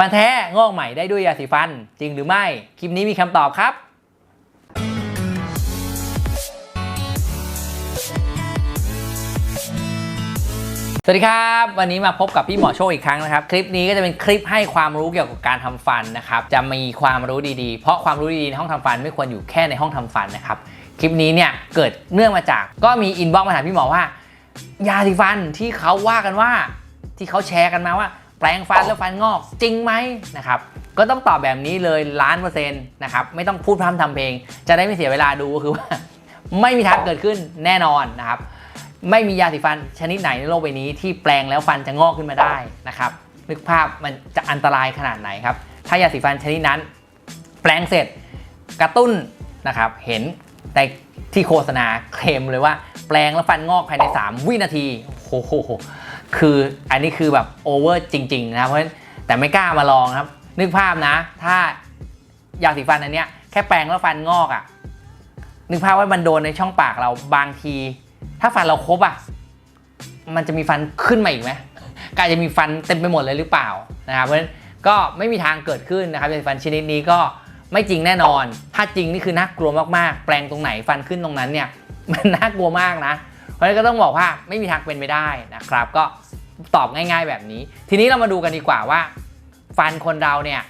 ฟันแท้งอกใหม่ได้ด้วยยาสีฟัน จริงหรือไม่ คลิปนี้มีคำตอบครับสวัสดีครับ วันนี้มาพบกับพี่หมอโชคอีกครั้งนะครับ คลิปนี้ก็จะเป็นคลิปให้ความรู้เกี่ยวกับการทำฟันนะครับ จะมีความรู้ดีๆ เพราะความรู้ดีๆในห้องทำฟันไม่ควรอยู่แค่ในห้องทำฟันนะครับ คลิปนี้เนี่ยเกิดเนื่องมาจากก็มีอินบ็อกซ์มาถามพี่หมอว่า ยาสีฟันที่เขาว่ากันว่า ที่เขาแชร์กันมาว่า แปลงฟันแล้วฟันงอกจริงไหมนะครับก็ต้องตอบแบบนี้เลยล้านเปอร์เซ็นต์นะครับไม่ต้องพูดพร่ำทำเพลง จะได้ไม่เสียเวลาดูก็คือว่า ไม่มีทางเกิดขึ้นแน่นอนนะครับไม่มียาสีฟันชนิดไหนในโลกใบนี้ที่แปลงแล้วฟันจะงอกขึ้นมาได้นะครับนึกภาพมันจะอันตรายขนาดไหนครับถ้ายาสีฟันชนิดนั้น แปลงเสร็จกระตุ้นนะครับเห็นแต่ที่โฆษณาเคลมเลยว่า แปลงแล้วฟันงอกภายใน 3 วินาทีโอ้โห คืออันนี้คือแบบโอเวอร์จริงๆนะครับเพราะฉะนั้นแต่ไม่กล้ามาลองครับ นึกภาพนะ ถ้ายาสีฟันอันเนี้ยแค่แปลงแล้วฟันงอกอะ่ะนึกภาพว่ามันโดนในช่องปากเราบางที ถ้าฟันเราครบอะ่ะมันจะมีฟันขึ้นมาอีกไหมกอาจจะมีฟันเต็มไปหมดเลยหรือเปล่านะครับเพราะฉะนั้นก็ไม่มีทางเกิดขึ้นนะครับยาสีฟันชนิดนี้ก็ไม่จริงแน่นอน ถ้าจริงนี่คือน่ากลัวมากๆ แปลงตรงไหนฟันขึ้นตรงนั้นเนี่ยมันน่ากลัวมากนะ เพราะฉะนั้นก็ต้องบอกว่าไม่มีทางเป็นไปได้นะครับ ก็ ตอบง่าย ๆ แบบนี้ ทีนี้เรามาดูกันดีกว่าว่า ฟันคนเราเนี่ย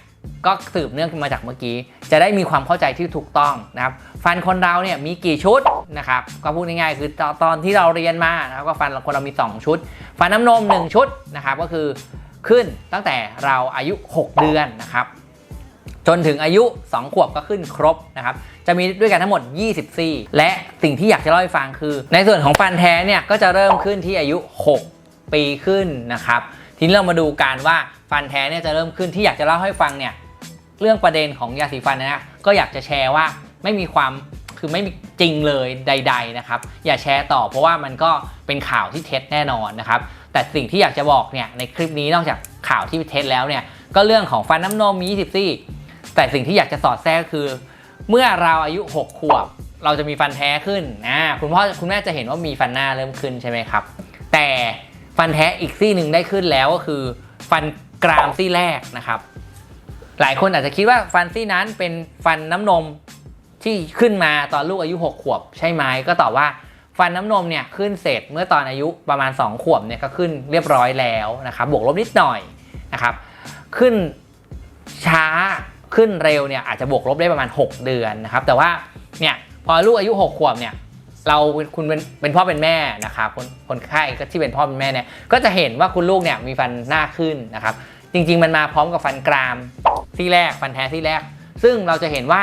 ก็สืบเนื่องมาจากเมื่อกี้ จะได้มีความเข้าใจที่ถูกต้องนะครับ ฟันคนเราเนี่ยมีกี่ชุดนะครับ ก็พูดง่ายๆคือตอนที่เราเรียนมานะครับก็ฟันคนเรามี 2 ชุด ฟันน้ำนม 1 ชุดนะครับ ก็คือขึ้นตั้งแต่เราอายุ 6 เดือนนะครับ จนถึงอายุ 2 ขวบก็ขึ้นครบนะครับ จะมีด้วยกันทั้งหมด 24 และสิ่งที่อยากจะเล่าให้ฟังคือ ในส่วนของฟันแท้เนี่ยก็จะเริ่มขึ้นที่อายุ 6 ปีขึ้นนะครับ ทีนี้เรามาดูกันว่าฟันแท้เนี่ยจะเริ่มขึ้นที่อยากจะเล่าให้ฟังเนี่ยเรื่องประเด็นของยาสีฟันนะก็อยากจะแชร์ว่าไม่มีความคือไม่มีจริงเลยใด ๆนะครับ อย่าแชร์ต่อเพราะว่ามันก็เป็นข่าวที่เท็จแน่นอนนะครับ แต่สิ่งที่อยากจะบอกเนี่ยในคลิปนี้นอกจากข่าวที่เท็จแล้วเนี่ยก็เรื่องของฟันน้ำนมมี20ซี่แต่สิ่งที่อยากจะสอดแทรกคือ เมื่อเราอายุ 6 ขวบ เราจะมีฟันแท้ขึ้นอ่าคุณพ่อคุณแม่จะเห็นว่ามีฟันหน้าเริ่มขึ้นใช่ไหมครับ แต่ ฟันแท้อีกซี่หนึ่งได้ขึ้นแล้วก็คือ ฟันกรามซี่แรกนะครับ หลายคนอาจจะคิดว่าฟันซี่นั้นเป็นฟันน้ำนมที่ขึ้นมาตอนลูกอายุ 6 ขวบ ใช่ไหมก็ตอบว่าฟันน้ำนมเนี่ยขึ้นเสร็จเมื่อตอนอายุประมาณ 2 ขวบเนี่ยก็ขึ้นเรียบร้อยแล้วนะครับบวกลบนิดหน่อยนะครับ ขึ้นช้าขึ้นเร็วเนี่ยอาจจะบวกลบได้ประมาณ 6 เดือนนะครับ แต่ว่าเนี่ยพอลูกอายุ 6 ขวบเนี่ย เราคุณเป็นเป็นพ่อเป็นแม่นะครับคนคนไข้ก็ที่เป็นพ่อเป็นแม่เนี่ยก็จะเห็นว่าคุณลูกเนี่ยมีฟันหน้าขึ้นนะครับ จริง ๆ มันมาพร้อมกับฟันกรามซี่แรกฟันแท้ซี่แรก ซึ่งเราจะเห็นว่า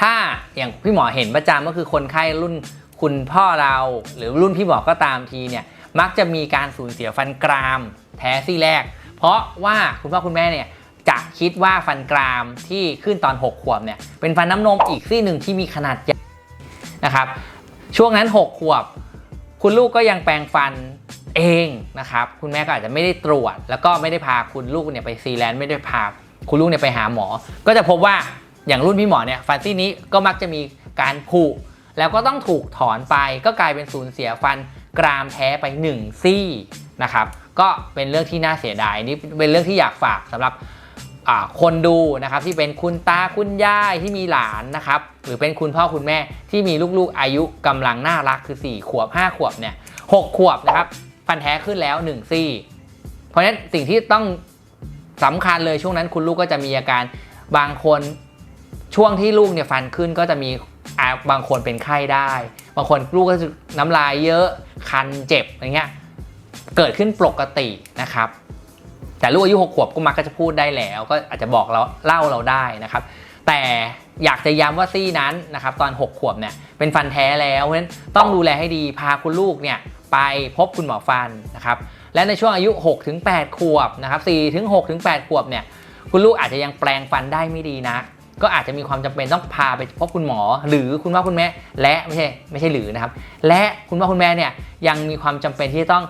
ถ้าอย่างพี่หมอเห็นประจำก็คือคนไข้รุ่นคุณพ่อเราหรือรุ่นพี่หมอก็ตามทีเนี่ยมักจะมีการสูญเสียฟันกราม แท้ซี่แรก เพราะว่าคุณพ่อคุณแม่เนี่ยจะคิดว่าฟันกรามที่ขึ้นตอน 6 ขวบเนี่ยเป็นฟันน้ำนมอีกซี่หนึ่งที่มีขนาดใหญ่นะครับ ช่วงนั้น 6 ขวบ คุณลูกก็ยังแปรงฟันเองนะครับ คุณแม่ก็อาจจะไม่ได้ตรวจ แล้วก็ไม่ได้พาคุณลูกเนี่ยไปซีแลนด์ไม่ได้พาคุณลูกเนี่ยไปหาหมอ ก็จะพบว่าอย่างรุ่นพี่หมอเนี่ยฟันซี่นี้ก็มักจะมีการผุแล้วก็ต้องถูกถอนไปก็กลายเป็นสูญเสียฟันกรามแท้ไป 1 ซี่นะครับ ก็เป็นเรื่องที่น่าเสียดายนี่เป็นเรื่องที่อยากฝากสำหรับ คนดูนะครับที่เป็นคุณตาคุณยายที่มีหลานนะครับหรือเป็นคุณพ่อคุณแม่ที่มีลูกๆอายุกำลังน่ารักคือ 4 ขวบ 5 ขวบเนี่ยหขวบนะครับฟันแท้ขึ้นแล้ว1ซี่ เพราะฉะนั้นสิ่งที่ต้องสำคัญเลยช่วงนั้นคุณลูกก็จะมีอาการบางคนช่วงที่ลูกเนี่ยฟันขึ้นก็จะมีาบางคนเป็นไข้ได้ บางคนลูกก็จะน้ำลายเยอะคันเจ็บอย่างเงี้ยเกิดขึ้นปกตินะครับ แต่ลูกอายุ6ขวบก็มักจะพูดได้แล้ว ก็อาจจะบอกเราเล่าเราได้นะครับ แต่อยากจะย้ำว่าซี่นั้นนะครับตอน 6 ขวบเนี่ยเป็นฟันแท้แล้วเพราะฉะนั้นต้องดูแลให้ดีพาคุณลูกเนี่ยไปพบคุณหมอฟันนะครับและในช่วงอายุ 6-8 ขวบนะครับ4-6-8 ขวบเนี่ยคุณลูกอาจจะยังแปลงฟันได้ไม่ดีนะ ก็อาจจะมีความจำเป็นต้องพาไปพบคุณหมอ หรือคุณพ่อคุณแม่ และไม่ใช่ไม่ใช่หรือนะครับ และคุณพ่อคุณแม่เนี่ยยังมีความจำเป็นที่จะต้อง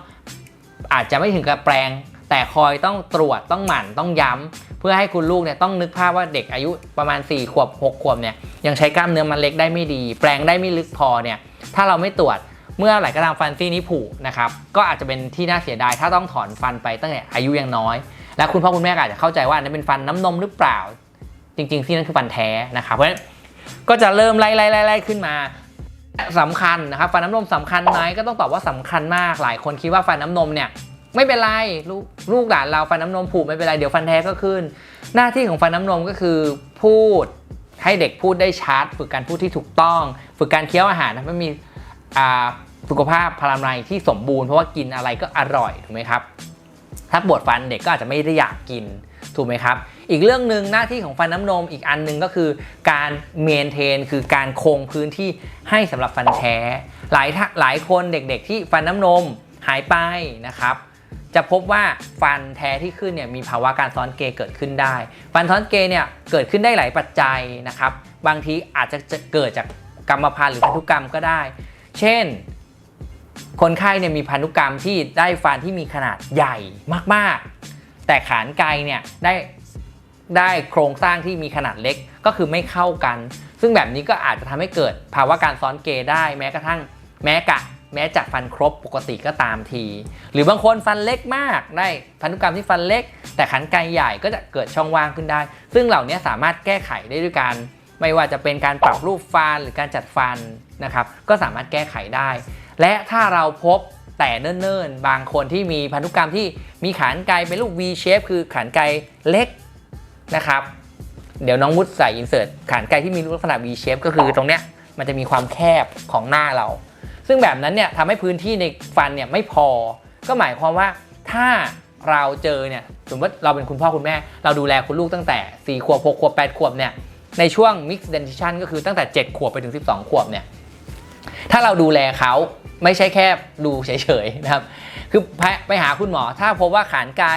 อาจจะไม่ถึงกับแปลง แต่คอยต้องตรวจต้องหมั่นต้องย้ำเพื่อให้คุณลูกเนี่ยต้องนึกภาพว่าเด็กอายุประมาณ 4 ขวบ 6 ขวบเนี่ยยังใช้กล้ามเนื้อมันเล็กได้ไม่ดี แปลงได้ไม่ลึกพอเนี่ยถ้าเราไม่ตรวจเมื่อไหร่ก็ตามฟันซี่นี้ผุนะครับก็อาจจะเป็นที่น่าเสียดายถ้าต้องถอนฟันไปตั้งแต่อายุยังน้อย และคุณพ่อคุณแม่อาจจะเข้าใจว่านนั้นเป็นฟันน้ำนมหรือเปล่า จริงๆที่นั่นคือฟันแท้นะครับเพราะฉะนั้นก็จะเริ่มไล่ไล่ไล่ไล่ขึ้นมาสำคัญนะครับฟันน้ำนมสำคัญไหมก็ต้องตอบว่าสำคัญมากหลายคนคิดว่าฟันน้ำนมเนี่ย ไม่เป็นไรลูกลูกหลานเราฟันน้ำนมผุไม่เป็นไรเดี๋ยวฟันแท้ก็ขึ้น หน้าที่ของฟันน้ำนมก็คือพูดให้เด็กพูดได้ชัดฝึกการพูดที่ถูกต้อง ฝึกการเคี้ยวอาหารทำให้มีอ่าสุขภาพพลามัยที่สมบูรณ์เพราะว่ากินอะไรก็อร่อยถูกไหมครับ ถ้าปวดฟันเด็กก็อาจจะไม่ได้อยากกินถูกไหมครับ อีกเรื่องหนึ่งหน้าที่ของฟันน้ำนมอีกอันหนึ่งก็คือการเมนเทนคือการคงพื้นที่ให้สำหรับฟันแท้ หลายท่าหลายคนเด็กๆที่ฟันน้ำนมหายไปนะครับ จะพบว่าฟันแท้ที่ขึ้นเนี่ยมีภาวะการซ้อนเกยเกิดขึ้นได้ ฟันซ้อนเกยเนี่ยเกิดขึ้นได้หลายปัจจัยนะครับ บางทีอาจจะเกิดจากกรรมพันธุ์หรือพันธุกรรมก็ได้ เช่น คนไข้เนี่ยมีพันธุกรรมที่ได้ฟันที่มีขนาดใหญ่มากๆ แต่ขานไกลเนี่ยได้ได้โครงสร้างที่มีขนาดเล็กก็คือไม่เข้ากัน ซึ่งแบบนี้ก็อาจจะทำให้เกิดภาวะการซ้อนเกยได้แม้กระทั่งแม้กะ แม้จากฟันครบปกติก็ตามที หรือบางคนฟันเล็กมากได้พันธุกรรมที่ฟันเล็ก แต่ขานไกลใหญ่ก็จะเกิดช่องว่างขึ้นได้ ซึ่งเหล่านี้สามารถแก้ไขได้ด้วยการไม่ว่าจะเป็นการปรับรูปฟันหรือการจัดฟันนะครับก็สามารถแก้ไขได้ และถ้าเราพบแต่เนิ่นๆ บางคนที่มีพันธุกรรมที่มีขานไกลเป็นรูป V shape คือขานไกลเล็กนะครับ เดี๋ยวน้องมุดใส่อินเสิร์ตขานไกลที่มีลักษณะ V shape ก็คือตรงเนี้ยมันจะมีความแคบของหน้าเรา ซึ่งแบบนั้นเนี่ยทำให้พื้นที่ในฟันเนี่ยไม่พอ ก็หมายความว่าถ้าเราเจอเนี่ยสมมติเราเป็นคุณพ่อคุณแม่ เราดูแลคุณลูกตั้งแต่ 4 ขวบ 6 ขวบ 8 ขวบเนี่ยในช่วง mix dentition ก็คือตั้งแต่ 7 ขวบไปถึง 12 ขวบเนี่ยถ้าเราดูแลเขาไม่ใช่แค่ดูเฉยๆนะครับ คือไปไปหาคุณหมอถ้าพบว่าขานไกล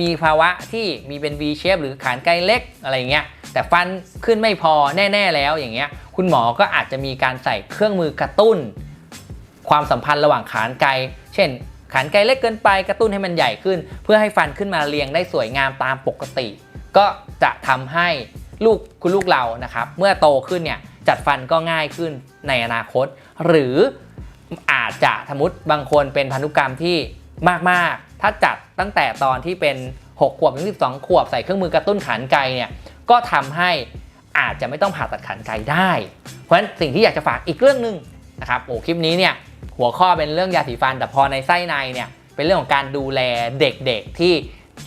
มีภาวะที่มีเป็น V shape หรือขานไกลเล็กอะไรอย่างเงี้ยแต่ฟันขึ้นไม่พอแน่ ๆ แล้วอย่างเงี้ยคุณหมอก็อาจจะมีการใส่เครื่องมือกระตุ้น ความสัมพันธ์ระหว่างขานไกล เช่น ขานไกลเล็กเกินไปกระตุ้นให้มันใหญ่ขึ้น เพื่อให้ฟันขึ้นมาเรียงได้สวยงามตามปกติ ก็จะทำให้ลูกคุณลูกเรานะครับเมื่อโตขึ้นเนี่ยจัดฟันก็ง่ายขึ้นในอนาคต หรืออาจจะสมมติบางคนเป็นพันธุกรรมที่มาก ๆ ถ้าจัดตั้งแต่ตอนที่เป็น 6 ขวบถึง 12 ขวบใส่เครื่องมือกระตุ้นขานไกลเนี่ยก็ทำให้อาจจะไม่ต้องผ่าตัดขานไกลได้ เพราะฉะนั้นสิ่งที่อยากจะฝากอีกเรื่องหนึ่งนะครับโอ้คลิปนี้เนี่ย หัวข้อเป็นเรื่องยาสีฟัน แต่พอในไส้ในเนี่ยเป็นเรื่องของการดูแลเด็กๆที่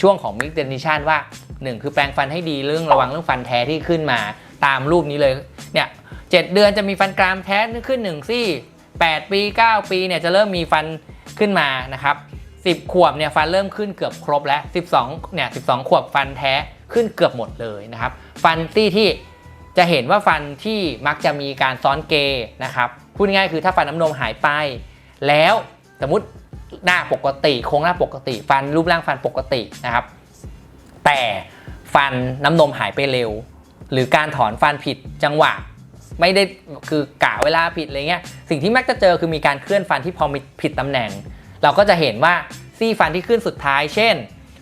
ช่วงของ mix dentition ว่า1คือแปรงฟันให้ดีเรื่องระวังเรื่องฟันแท้ที่ขึ้นมาตามรูปนี้เลยเนี่ยเจ็ดเดือนจะมีฟันกรามแท้ขึ้น1ซี่ 8 ปี 9 ปีเนี่ยจะเริ่มมีฟันขึ้นมานะครับ10 ขวบเนี่ยฟันเริ่มขึ้นเกือบครบแล้ว 12เนี่ย12 ขวบฟันแท้ขึ้นเกือบหมดเลยนะครับ ฟันซี่ที่จะเห็นว่าฟันที่มักจะมีการซ้อนเกนะครับ พูดง่ายๆคือถ้าฟันน้ำนมหายไป แล้วสมมติหน้าปกติโครงหน้าปกติ ฟันรูปร่างฟันปกตินะครับ แต่ฟันน้ำนมหายไปเร็ว หรือการถอนฟันผิดจังหวะไม่ได้คือกะเวลาผิดอะไรเงี้ยสิ่งที่มักจะเจอคือมีการเคลื่อนฟันที่พอมีผิดตำแหน่ง เราก็จะเห็นว่าซี่ฟันที่ขึ้นสุดท้าย เช่น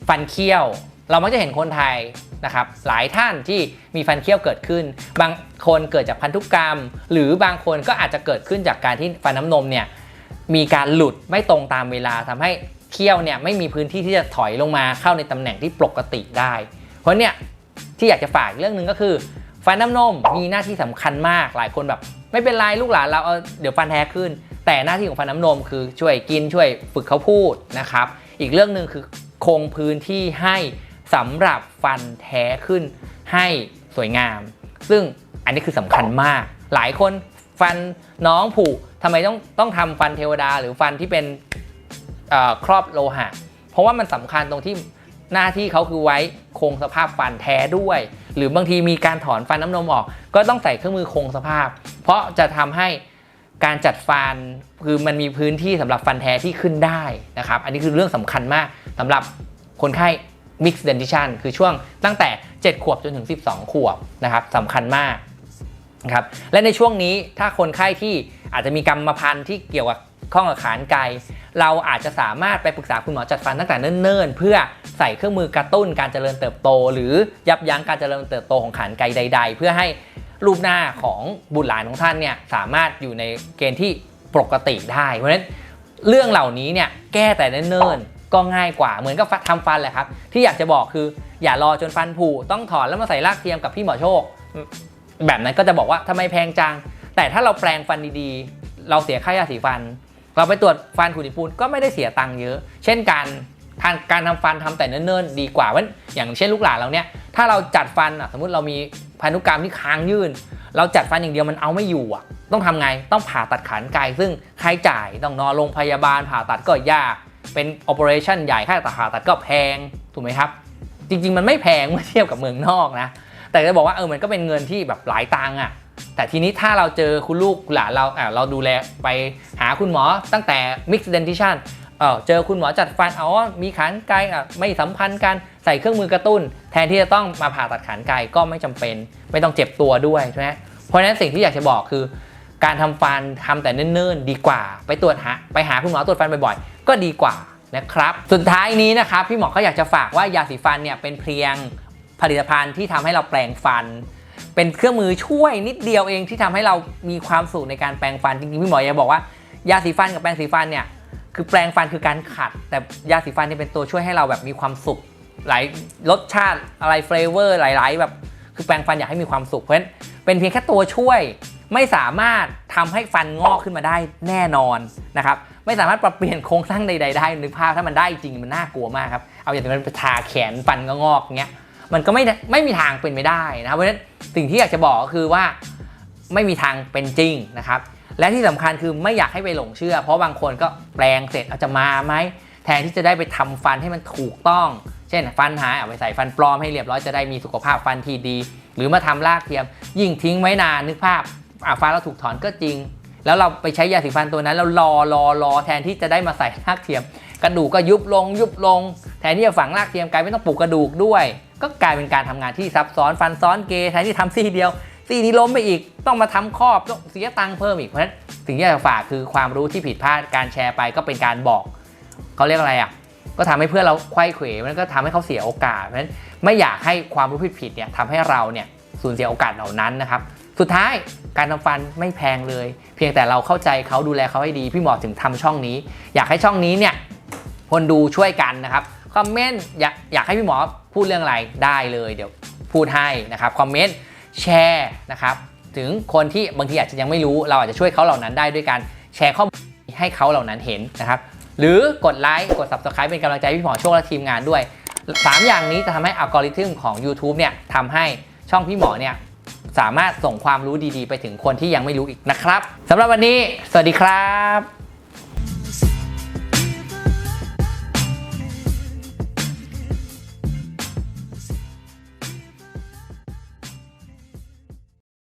ฟันเคี้ยว เรามักจะเห็นคนไทยนะครับหลายท่านที่มีฟันเคี้ยวเกิดขึ้น บางคนเกิดจากพันธุกรรม หรือบางคนก็อาจจะเกิดขึ้นจากการที่ฟันน้ำนมเนี่ยมีการหลุดไม่ตรงตามเวลาทำให้เคี้ยวเนี่ยไม่มีพื้นที่ที่จะถอยลงมาเข้าในตำแหน่งที่ปกติได้ เพราะเนี่ยที่อยากจะฝากเรื่องหนึ่งก็คือ ฟันน้ำนมมีหน้าที่สำคัญมากหลายคนแบบ ไม่เป็นไรลูกหลานเราเอาเดี๋ยวฟันแท้ขึ้น แต่หน้าที่ของฟันน้ำนมคือช่วยกินช่วยฝึกเขาพูดนะครับอีกเรื่องหนึ่งคือคงพื้นที่ให้ สำหรับฟันแท้ขึ้นให้สวยงาม ซึ่งอันนี้คือสำคัญมาก หลายคนฟันน้องผุทำไมต้องต้องทำฟันเทวดา หรือฟันที่เป็นครอบโลหะ เพราะว่ามันสำคัญตรงที่หน้าที่เขาคือไว้คงสภาพฟันแท้ด้วย หรือบางทีมีการถอนฟันน้ำนมออก ก็ต้องใส่เครื่องมือคงสภาพ เพราะจะทำให้การจัดฟันคือมันมีพื้นที่สำหรับฟันแท้ที่ขึ้นได้นะครับ อันนี้คือเรื่องสำคัญมากสำหรับคนไข้ mix dentition คือช่วงตั้งแต่ 7 ขวบจนถึง 12 ขวบนะครับสำคัญมากนะครับและในช่วงนี้ถ้าคนไข้ที่อาจจะมีกรรมพันธุ์ที่เกี่ยวกับข้องกับขานไกลเราอาจจะสามารถไปปรึกษาคุณหมอจัดฟันตั้งแต่เนิ่นๆ เพื่อใส่เครื่องมือกระตุ้นการเจริญเติบโต หรือยับยั้งการเจริญเติบโตของขานไกลใด ๆ เพื่อให้รูปหน้าของบุตรหลานของท่านเนี่ยสามารถอยู่ในเกณฑ์ที่ปกติได้ เพราะฉะนั้นเรื่องเหล่านี้เนี่ยแก้แต่เนิ่นๆ ก็ง่ายกว่าเหมือนกับทำฟันแหละครับ ที่อยากจะบอกคืออย่ารอจนฟันผุต้องถอนแล้วมาใส่รากเทียมกับพี่หมอโชค แบบนั้นก็จะบอกว่าทำไมแพงจัง แต่ถ้าเราแปลงฟันดีๆ เราเสียค่ายาสีฟัน เราไปตรวจฟันขุดหินปูนก็ไม่ได้เสียตังค์เยอะ เช่นการทางการทำฟันทำแต่เนิ่นๆดีกว่าเพราะอย่างเช่นลูกหลานเราเนี่ยถ้าเราจัดฟันอะสมมติเรามีพันธุกรรมที่ค้างยื่น เราจัดฟันอย่างเดียวมันเอาไม่อยู่อะ ต้องทำไงต้องผ่าตัดขานไกลซึ่งใช้จ่ายต้องนอนโรงพยาบาลผ่าตัดก็ยาก เป็นโอเปอเรชันใหญ่ค่าผ่าตัดก็แพงถูกไหมครับ จริง ๆ มันไม่แพงเมื่อเทียบกับเมืองนอกนะ แต่จะบอกว่าเออมันก็เป็นเงินที่แบบหลายตังค์อะแต่ทีนี้ถ้าเราเจอคุณลูกหลานเราอะเราดูแลไปหาคุณหมอตั้งแต่ mixed dentition เออเจอคุณหมอจัดฟันอ๋อมีขานไกลอะไม่สัมพันธ์กันใส่เครื่องมือกระตุ้น แทนที่จะต้องมาผ่าตัดขานไกลก็ไม่จำเป็น ไม่ต้องเจ็บตัวด้วยใช่ไหมเพราะฉะนั้นสิ่งที่อยากจะบอกคือ การทำฟันทำแต่เนิ่นๆ ดีกว่า ไปตรวจหาไปหาคุณหมอตรวจฟันบ่อยๆ ก็ดีกว่านะครับ สุดท้ายนี้นะครับพี่หมอก็อยากจะฝากว่ายาสีฟันเนี่ยเป็นเพียงผลิตภัณฑ์ที่ทำให้เราแปลงฟัน เป็นเครื่องมือช่วยนิดเดียวเองที่ทำให้เรามีความสุขในการแปรงฟันจริงๆพี่หมออยากบอกว่ายาสีฟันกับแปรงสีฟันเนี่ยคือแปรงฟันคือการขัด แต่ยาสีฟันเนี่ยเป็นตัวช่วยให้เราแบบมีความสุข หลายรสชาติอะไรเฟลเวอร์หลาย ๆ แบบคือแปรงฟันอยากให้มีความสุขเพราะฉะนั้นเป็นเพียงแค่ตัวช่วย ไม่สามารถทำให้ฟันงอกขึ้นมาได้แน่นอนนะครับไม่สามารถปรับเปลี่ยนโครงสร้างใดๆได้นึกภาพถ้ามันได้จริงมันน่ากลัวมากครับเอาอย่างนั้นไปทาแขนฟันก็งอกเงี้ยมันก็ไม่ไม่มีทางเป็นไม่ได้นะครับเพราะฉะนั้นสิ่งที่อยากจะบอกก็คือว่าไม่มีทางเป็นจริงนะครับและที่สำคัญคือไม่อยากให้ไปหลงเชื่อ เพราะบางคนก็แปลงเสร็จเอาจะมาไหมแทนที่จะได้ไปทำฟันให้มันถูกต้อง เช่น ฟันหายเอาไปใส่ฟันปลอมให้เรียบร้อยจะได้มีสุขภาพฟันที่ดี หรือมาทำรากเทียม ยิ่งทิ้งไว้นานนึกภาพ ฟันเราถูกถอนก็จริง แล้วเราไปใช้ยาสีฟันตัวนั้นแล้วรอรอรอแทนที่จะได้มาใส่รากเทียม กระดูกก็ยุบลง ยุบลง แทนที่จะฝังรากเทียมกลายเป็นต้องปลูกกระดูกด้วย ก็กลายเป็นการทำงานที่ซับซ้อนฟันซ้อนเกยแทนที่ทำซี่เดียวซี่นี้ล้มไปอีกต้องมาทำครอบต้องเสียตังค์เพิ่มอีกเพราะฉะนั้นสิ่งที่อยากจะฝากคือความรู้ที่ผิดพลาดการแชร์ไปก็เป็นการบอกเขาเรียกอะไรอะก็ทำให้เพื่อนเราไขว้เขวมันก็ทำให้เขาเสียโอกาสเพราะฉะนั้นไม่อยากให้ความรู้ผิดๆเนี่ยทำให้เราเนี่ยสูญเสียโอกาสเหล่านั้นนะครับ สุดท้ายการทำฟันไม่แพงเลย เพียงแต่เราเข้าใจเขาดูแลเขาให้ดีพี่หมอถึงทำช่องนี้ อยากให้ช่องนี้เนี่ยคนดูช่วยกันนะครับคอมเมนต์อยากอยากให้พี่หมอพูดเรื่องอะไรได้เลยเดี๋ยวพูดให้นะครับคอมเมนต์แชร์นะครับถึงคนที่บางทีอาจจะยังไม่รู้เราอาจจะช่วยเขาเหล่านั้นได้ด้วยการแชร์ข้อมูลให้เขาเหล่านั้นเห็นนะครับหรือกดไลค์กด subscribe เป็นกำลังใจพี่หมอโชคและทีมงานด้วย 3 อย่างนี้จะทำให้อัลกอริทึมของ YouTube เนี่ยทำให้ช่องพี่หมอเนี่ย สามารถส่งความรู้ดีๆ ไปถึงคนที่ยังไม่รู้อีกนะครับสำหรับวันนี้ สวัสดีครับ